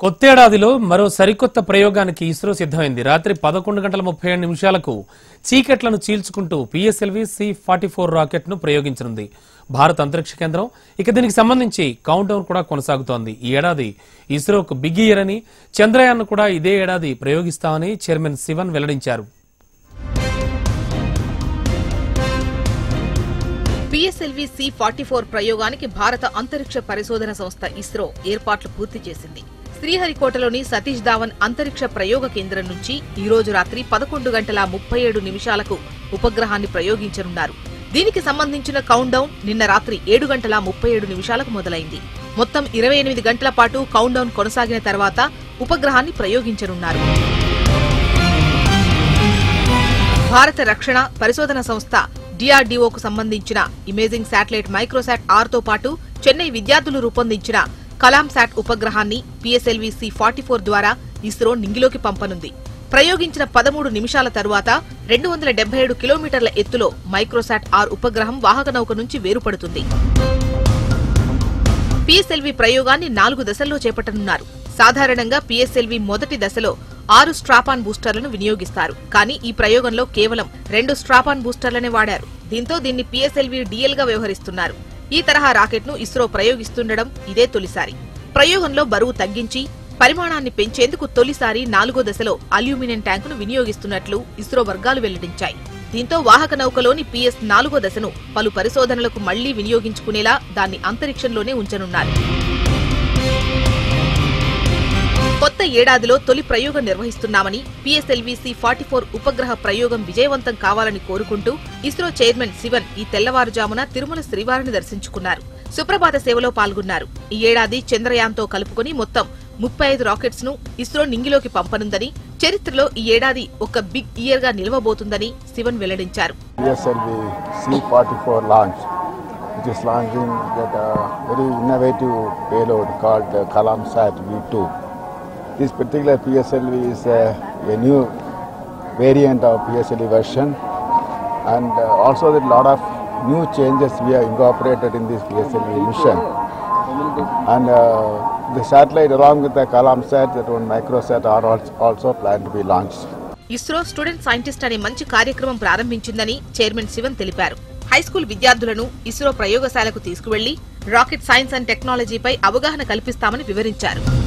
కొత్తేడాదిలో మరో సరికొత్త ప్రయోగానికి ఇస్రో సిద్ధమైంది. రాత్రి పదకొండు గంటల ముప్పై ఏడు నిమిషాలకు చీకట్లను చీల్చుకుంటూ పిఎస్ఎల్వి సి ఫార్టీ ఫోర్ రాకెట్ను ప్రయోగించనుంది. భారత అంతరిక్ష కేంద్రం ఇక దీనికి సంబంధించి కౌంట్ డౌన్ కూడా కొనసాగుతోంది. ఈ ఏడాది ఇస్రోకు బిగ్ ఇయర్ అని చంద్రయాన్ కూడా ఇదే ఏడాది ప్రయోగిస్తామని చైర్మన్ శివన్ వెల్లడించారు. పిఎస్ఎల్వి సి ఫార్టీ ఫోర్ ప్రయోగానికి భారత అంతరిక్ష పరిశోధన సంస్థ ఇస్రో ఏర్పాట్లు పూర్తి చేసింది. శ్రీహరికోటలోని సతీష్ ధావన్ అంతరిక్ష ప్రయోగ కేంద్రం నుంచి ఈ రోజు రాత్రి పదకొండు గంటల ముప్పై ఏడు నిమిషాలకు ఉపగ్రహాన్ని ప్రయోగించనున్నారు. దీనికి సంబంధించిన కౌంట్ డౌన్ నిన్న రాత్రి ఏడు గంటల ముప్పై ఏడు నిమిషాలకు మొదలైంది. మొత్తం ఇరవై ఎనిమిది గంటల పాటు కౌంట్ డౌన్ కొనసాగిన తర్వాత ఉపగ్రహాన్ని ప్రయోగించనున్నారు. భారత రక్షణ పరిశోధన సంస్థ డిఆర్డీఓకు సంబంధించిన ఇమేజింగ్ శాటిలైట్ మైక్రోసాట్ ఆర్తో పాటు చెన్నై విద్యార్థులు రూపొందించిన కలాంసాట్ ఉపగ్రహాన్ని పిఎస్ఎల్వి సి ఫార్టీ ఫోర్ ద్వారా ఇస్రో నింగిలోకి పంపనుంది. ప్రయోగించిన పదమూడు నిమిషాల తరువాత రెండు వందల డెబ్బై ఏడు కిలోమీటర్ల ఎత్తులో మైక్రోసాట్ ఆర్ ఉపగ్రహం వాహక నౌక నుంచి వేరుపడుతుంది. పిఎస్ఎల్వి ప్రయోగాన్ని నాలుగు దశల్లో చేపట్టనున్నారు. సాధారణంగా పిఎస్ఎల్వి మొదటి దశలో ఆరు స్ట్రాపాన్ బూస్టర్లను వినియోగిస్తారు. కానీ ఈ ప్రయోగంలో కేవలం రెండు స్ట్రాపాన్ బూస్టర్లనే వాడారు. దీంతో దీన్ని పిఎస్ఎల్వి డిఎల్గా వ్యవహరిస్తున్నారు. ఈ తరహా రాకెట్ను ఇస్రో ప్రయోగిస్తుండడం ఇదే తొలిసారి. ప్రయోగంలో బరువు తగ్గించి పరిమాణాన్ని పెంచేందుకు తొలిసారి నాలుగో దశలో అల్యూమినియం ట్యాంకును వినియోగిస్తున్నట్లు ఇస్రో వర్గాలు వెల్లడించాయి. దీంతో వాహక నౌకలోని పిఎస్ నాలుగో దశను పలు పరిశోధనలకు మళ్ళీ వినియోగించుకునేలా దాన్ని అంతరిక్షంలోనే ఉంచనున్నారు. కొత్త ఏడాదిలో తొలి ప్రయోగం నిర్వహిస్తున్నామని పిఎస్ఎల్వి సి ఫార్టీ ఫోర్ ఉపగ్రహ ప్రయోగం విజయవంతం కావాలని కోరుకుంటూ ఇస్రో చైర్మన్ శివన్ ఈ తెల్లవారుజామున తిరుమల శ్రీవారిని దర్శించుకున్నారు. సుప్రభాత సేవలో పాల్గొన్నారు. ఈ ఏడాది చంద్రయాన్తో కలుపుకొని మొత్తం ముప్పై ఐదు రాకెట్స్ను ఇస్రో నింగిలోకి పంపనుందని చరిత్రలో ఈ ఏడాది ఒక బిగ్ ఇయర్గా నిలవబోతుందని శివన్ వెల్లడించారు. PSLV C44 launch, which is launching that uh, very innovative payload called uh, V2. This particular PSLV is uh, a new variant of PSLV version, and uh, also a lot of new changes we have incorporated in this PSLV mission. And uh, the satellite, along with the Kalamsat, that one microsat, are also planned to be launched. ISRO student scientist అనే మంచి కార్యక్రమం ప్రారంభించిందని chairman Sivan తెలిపారు high school విద్యార్థులను ఇస్రో ప్రయోగశాలకు తీసుకువెళ్ళి rocket science and టెక్నాలజీపై అవగాహన కల్పిస్తామని వివరించారు